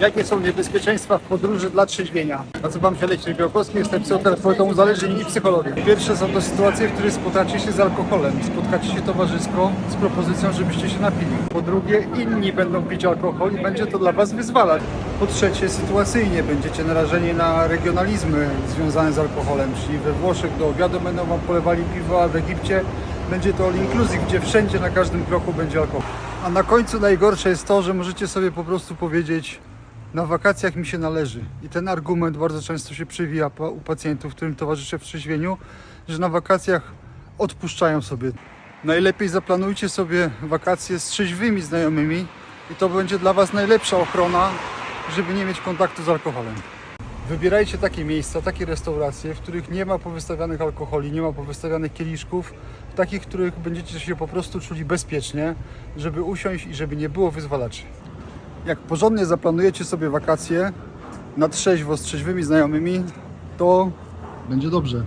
Jakie są niebezpieczeństwa w podróży dla trzeźwienia? Nazywam się Leszek Białkowski, jestem psychoterapeutą uzależnień i psychologiem. Pierwsze są to sytuacje, w których spotkacie się z alkoholem. Spotkacie się towarzysko z propozycją, żebyście się napili. Po drugie, inni będą pić alkohol i będzie to dla Was wyzwalać. Po trzecie, sytuacyjnie będziecie narażeni na regionalizmy związane z alkoholem, czyli we Włoszech do obiadu będą Wam polewali piwo, a w Egipcie będzie to all inclusive, gdzie wszędzie na każdym kroku będzie alkohol. A na końcu najgorsze jest to, że możecie sobie po prostu powiedzieć na wakacjach mi się należy. I ten argument bardzo często się przewija pa- u pacjentów, którym towarzyszę w trzeźwieniu, że na wakacjach odpuszczają sobie. Najlepiej zaplanujcie sobie wakacje z trzeźwymi znajomymi i to będzie dla Was najlepsza ochrona, żeby nie mieć kontaktu z alkoholem. Wybierajcie takie miejsca, takie restauracje, w których nie ma powystawianych alkoholi, nie ma powystawianych kieliszków, takich, w których będziecie się po prostu czuli bezpiecznie, żeby usiąść i żeby nie było wyzwalaczy. Jak porządnie zaplanujecie sobie wakacje na trzeźwo z trzeźwymi znajomymi, to będzie dobrze.